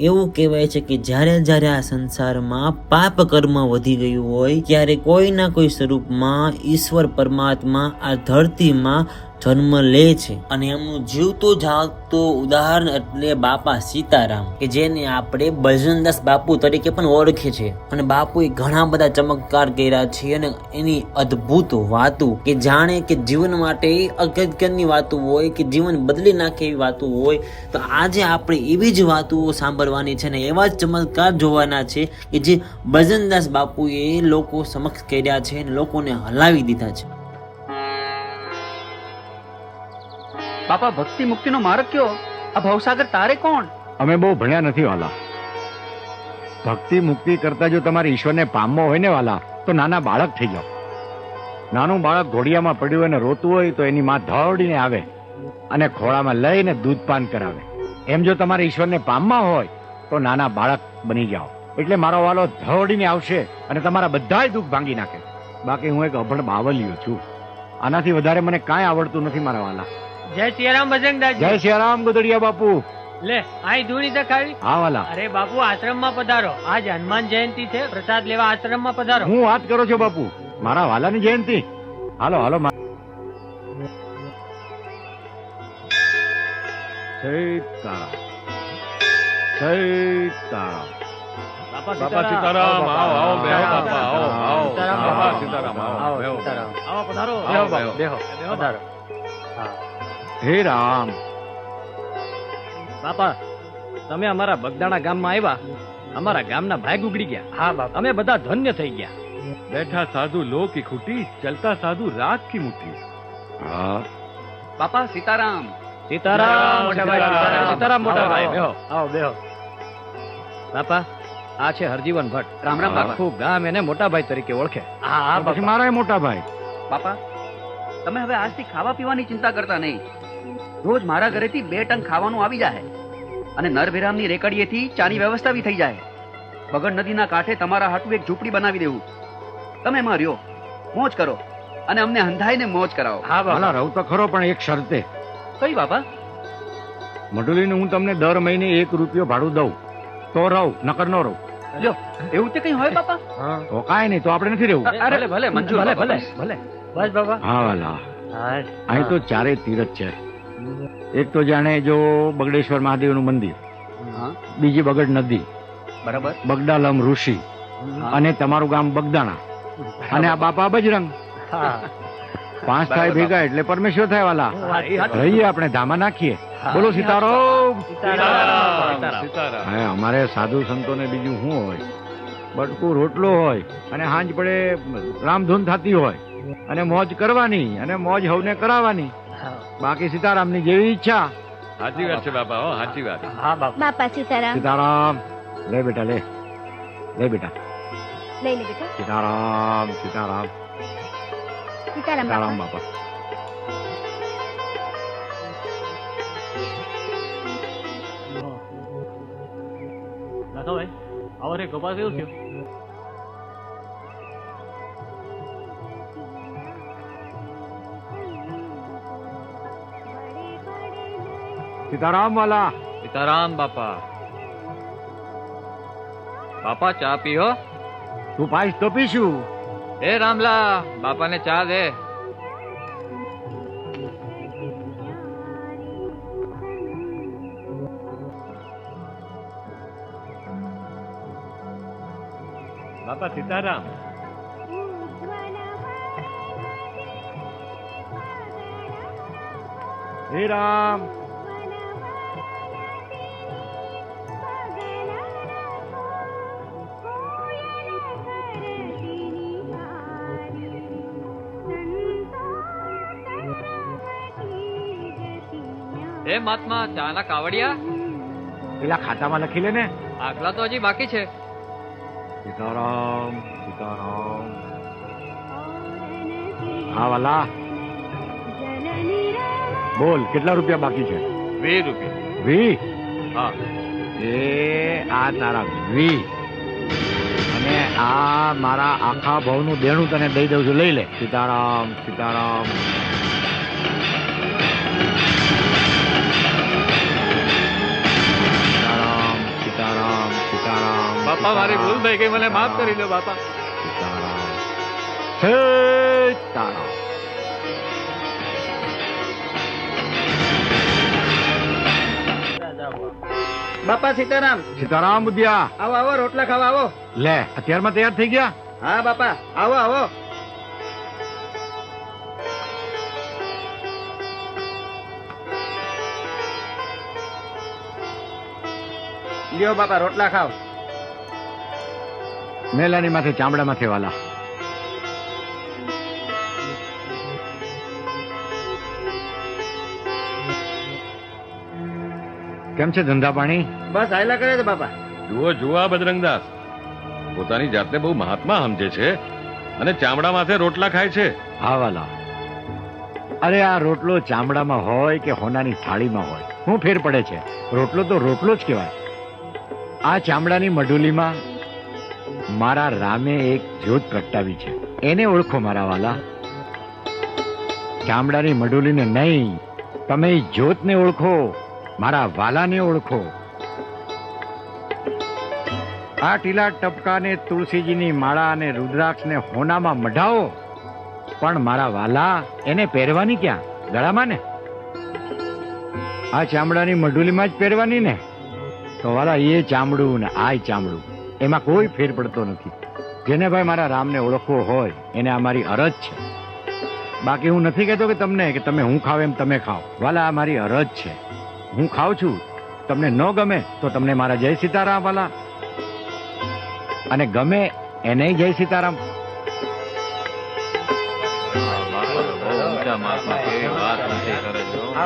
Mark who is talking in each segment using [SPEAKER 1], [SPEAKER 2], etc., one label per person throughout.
[SPEAKER 1] એવું કહેવાય છે કે જ્યારે જ્યારે આ સંસારમાં પાપ કર્મ વધી ગયું હોય, ત્યારે કોઈ ના કોઈ સ્વરૂપમાં ઈશ્વર પરમાત્મા આ ધરતીમાં જન્મ લે છે અને એમનું જીવતો જાગતો ઉદાહરણ એટલે બાપા સીતારામ, કે જેને આપણે બજરંગદાસ બાપુ તરીકે પણ ઓળખે છે. અને બાપુએ ઘણા બધા ચમત્કાર કર્યા છે અને એની અદ્ભુત વાતો, કે જાણે કે જીવન માટે અગત્યની વાતો હોય, કે જીવન બદલી નાખે એવી વાતો હોય, તો આજે આપણે એવી જ વાતો સાંભળવાની છે ને એવા જ ચમત્કાર જોવાના છે કે જે બજરંગદાસ બાપુએ લોકો સમક્ષ કર્યા છે અને લોકોને હલાવી દીધા છે.
[SPEAKER 2] બાપા, ભક્તિ મુક્તિનો માર્ગ કયો? આ ભવસાગર તારે કોણ?
[SPEAKER 3] અમે બહુ ભણ્યા નથી, વાલા. ભક્તિ મુક્તિ કરતા જો તમારે ઈશ્વરને પામવો હોય ને, વાલા, તો નાના બાળક થઈ જાઓ. નાનું બાળક ઘોડિયામાં પડ્યું હોય ને રોતું હોય, તો એની માં ધોડીને આવે અને ખોળામાં લઈને દૂધપાન કરાવે. એમ જો તમારે ઈશ્વરને પામવા હોય, તો નાના બાળક બની જાઓ. એટલે મારો વાલો ધોડીને આવશે અને તમારા બધા દુઃખ ભાંગી નાખે. બાકી હું એક અભણ બાવલિયો છું. આનાથી વધારે મને કાંઈ આવડતું નથી, મારા વાલા.
[SPEAKER 4] જય સિયારામ બજરંગદાસ
[SPEAKER 3] જય સિયારામ ગોદડિયા બાપુ.
[SPEAKER 4] લે આઈ ધૂણી દેખાવી
[SPEAKER 3] હા વાલા.
[SPEAKER 4] અરે બાપુ આશ્રમમાં પધારો. આજ હનુમાન જયંતિ છે પ્રસાદ લેવા આશ્રમમાં પધારો.
[SPEAKER 3] હું વાત કરો છો બાપુ. મારા વાલાની જયંતિ. હાલો હાલો સીતારામ. સીતારામ
[SPEAKER 4] બાપા
[SPEAKER 5] સીતારામ, આવો, આવો, બેહો બાપા, આવો, આવો. બાપા સીતારામ, આવો,
[SPEAKER 4] આવો,
[SPEAKER 5] બેહો.
[SPEAKER 4] આવો પધારો. બેહો
[SPEAKER 5] બેહો.
[SPEAKER 4] બાપુ, બેહો
[SPEAKER 5] બેહો
[SPEAKER 4] પધારો.
[SPEAKER 3] હે. રામ.
[SPEAKER 6] બાપા તમે અમારા બગદાણા ગામમાં આવ્યા. અમારા ગામના ભાગ ઉગડી ગયા.
[SPEAKER 4] હા બાપા.
[SPEAKER 6] અમે બધા ધન્ય થઈ ગયા.
[SPEAKER 5] બેઠા સાધુ લો કી ખૂટી ચલતા સાધુ રાત કી મુઠ્ઠી
[SPEAKER 3] હા.
[SPEAKER 2] બાપા સીતારામ.
[SPEAKER 6] સીતારામ
[SPEAKER 4] મોટા ભાઈ, સીતારામ.
[SPEAKER 6] સીતારામ મોટા ભાઈ બેહો.
[SPEAKER 4] આવો. બેહો.
[SPEAKER 6] બાપા આ છે હરજીવન ભટ્ટ.
[SPEAKER 2] રામ રામ બાપા.
[SPEAKER 6] આખું ગામ એને મોટા ભાઈ તરીકે ઓળખે.
[SPEAKER 4] હા હા
[SPEAKER 3] મારા મોટા ભાઈ.
[SPEAKER 2] બાપા તમે હવે આજથી ખાવા પીવાની ચિંતા કરતા નહીં. રોજ મારા ઘરેથી બે ટન ખાવાનું આવી જાય અને નરભેરામની રેકડીએથી ચાની વ્યવસ્થા બી થઈ જાય બગડ નદીના કાંઠે તમારા હાટું એક ઝૂંપડી બનાવી દેવું. તમે એમાં રહ્યો. મોજ કરો. અને અમને હંધાઈને મોજ કરાવો.
[SPEAKER 4] હા
[SPEAKER 3] બાબા રહું તો ખરો પણ એક શરતે.
[SPEAKER 2] કઈ બાબા
[SPEAKER 3] મડુલીને હું તમને દર મહિને એક રૂપિયો ભાડું દઉં. તો રહું નકર ન રહું.
[SPEAKER 2] લ્યો એવું તે કઈ હોય બાપા?
[SPEAKER 3] તો કાંઈ નહીં તો આપણે નથી રહેવું.
[SPEAKER 2] અરે ભલે મંજૂર
[SPEAKER 6] ભલે ભલે ભલે.
[SPEAKER 4] બસ બાપા.
[SPEAKER 3] હા વાલા. અહીં તો ચારે તીરથ છે. એક તો જાણે જો બગડેશ્વર મહાદેવનું મંદિર બીજી બગડ નદી
[SPEAKER 2] બરાબર.
[SPEAKER 3] બગડાલમ ઋષિ અને તમારું ગામ બગદાણા અને આ બાપા બજરંગ. પાંચ થાય ભેગા એટલે પરમેશ્વર થાય વાલા. રહીએ આપણે ધામા નાખીએ. બોલો હા અમારે સાધુ સંતોને બીજું શું હોય? બટકું રોટલો હોય અને હાંજ પડે રામધૂન થતી હોય અને મોજ કરવાની અને મોજ હવને કરાવવાની. બાકી સીતારામની જેવી ઈચ્છા.
[SPEAKER 5] સાચી વાત છે બાપા હો સાચી વાત.
[SPEAKER 4] હા બાપા.
[SPEAKER 7] બાપા સીતારામ.
[SPEAKER 3] સીતારામ લે બેટા લે. લે બેટા.
[SPEAKER 7] લઈ લે બેટા.
[SPEAKER 3] સીતારામ સીતારામ.
[SPEAKER 7] સીતારામ
[SPEAKER 3] સીતારામ
[SPEAKER 7] બાપા.
[SPEAKER 3] બાપા
[SPEAKER 6] આવો રે કપાસ એવું થયું
[SPEAKER 3] સીતારામ વાલા
[SPEAKER 6] સીતારામ બાપા. બાપા ચા પીઓ
[SPEAKER 3] તું પાઈશ તો પીશું.
[SPEAKER 6] એ રામલા બાપાને ચા દે.
[SPEAKER 5] બાપા સીતારામ.
[SPEAKER 3] હે રામ.
[SPEAKER 6] એ મહાત્મા ચા ના કાવડિયા?
[SPEAKER 3] પેલા ખાતામાં લખી લે ને.
[SPEAKER 6] આગલા તો હજી બાકી છે.
[SPEAKER 3] સીતારામ સીતારામ. હા વાલા. બોલ કેટલા રૂપિયા બાકી છે?
[SPEAKER 5] વી રૂપિયા.
[SPEAKER 3] વી
[SPEAKER 5] હા.
[SPEAKER 3] એ આ તારા વી અને આ મારા આખા ભાવનું દેણું તને દઈ દઉં છું. લઈ લે. સીતારામ સીતારામ સીતારામ સીતારામ.
[SPEAKER 5] બાપા મારી ભૂલ થઈ ગઈ મને માફ કરી દો બાપા.
[SPEAKER 3] હે તારા
[SPEAKER 6] બાપા સીતારામ.
[SPEAKER 3] સીતારામ બુદ્ધિયા
[SPEAKER 6] આવો આવો રોટલા ખાવા આવો.
[SPEAKER 3] લે અત્યારમાં તૈયાર થઈ ગયા?
[SPEAKER 6] હા બાપા આવો આવો. લ્યો બાપા રોટલા ખાઓ.
[SPEAKER 3] મેલાની માથે ચામડામાંથી માથે વાલા. કેમ છે ધંધા પાણી
[SPEAKER 6] બસ આયલા કરે છે બાપા.
[SPEAKER 5] જુઓ જુઓ આ બજરંગદાસ. પોતાની જાતને બહુ મહાત્મા સમજે છે અને ચામડા માથે રોટલા ખાય છે.
[SPEAKER 3] હા વાલા. અરે આ રોટલો ચામડામાં હોય કે હોનાની થાળીમાં હોય? હું ફેર પડે છે. રોટલો તો રોટલો જ કહેવાય. આ ચામડાની મઢુલીમાં મારા રામે એક જ્યોત પ્રગટાવી છે. એને ઓળખો મારા વાલા. ચામડાની મડુલીને નહીં, તમે જ્યોતને ઓળખો, મારા વાલાને ઓળખો. આ ટીલા ટપકાને, તુલસીજીની માળા અને રુદ્રાક્ષને હોનામાં મઢાવો. પણ મારા વાલા, એને પહેરવાની ક્યાં? ગળામાં ને? આ ચામડાની મઢુલીમાં જ પહેરવાની ને? તો વાલા, એ ચામડું ને આ ચામડું. એમાં કોઈ ફેર પડતો નથી. જેને ભાઈ મારા રામને ઓળખવો હોય એને આ મારી અરજ છે. બાકી હું નથી કહેતો કે તમને કે તમે હું ખાવ એમ તમે ખાઓ વાલા આ મારી અરજ છે. હું ખાઉં છું. તમને ન ગમે તો તમને મારા જય સીતારામ વાલા. અને ગમે એને જય સીતારામ.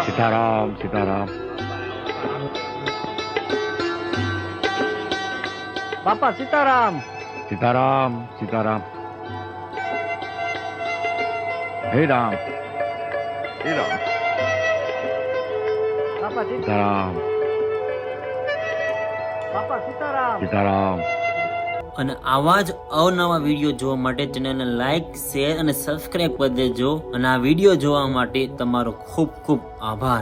[SPEAKER 3] સીતારામ સીતારામ.
[SPEAKER 6] બાપા સીતારામ
[SPEAKER 3] સીતારામ સીતારામ હે રામ હે રામ
[SPEAKER 6] બાપા
[SPEAKER 3] સીતારામ
[SPEAKER 6] બાપા સીતારામ
[SPEAKER 3] સીતારામ
[SPEAKER 1] અને આવા જ અવનવા વીડિયો જોવા માટે ચેનલને લાઈક શેર અને સબસ્ક્રાઈબ કરી દેજો. અને આ વીડિયો જોવા માટે તમારો ખૂબ ખૂબ આભાર.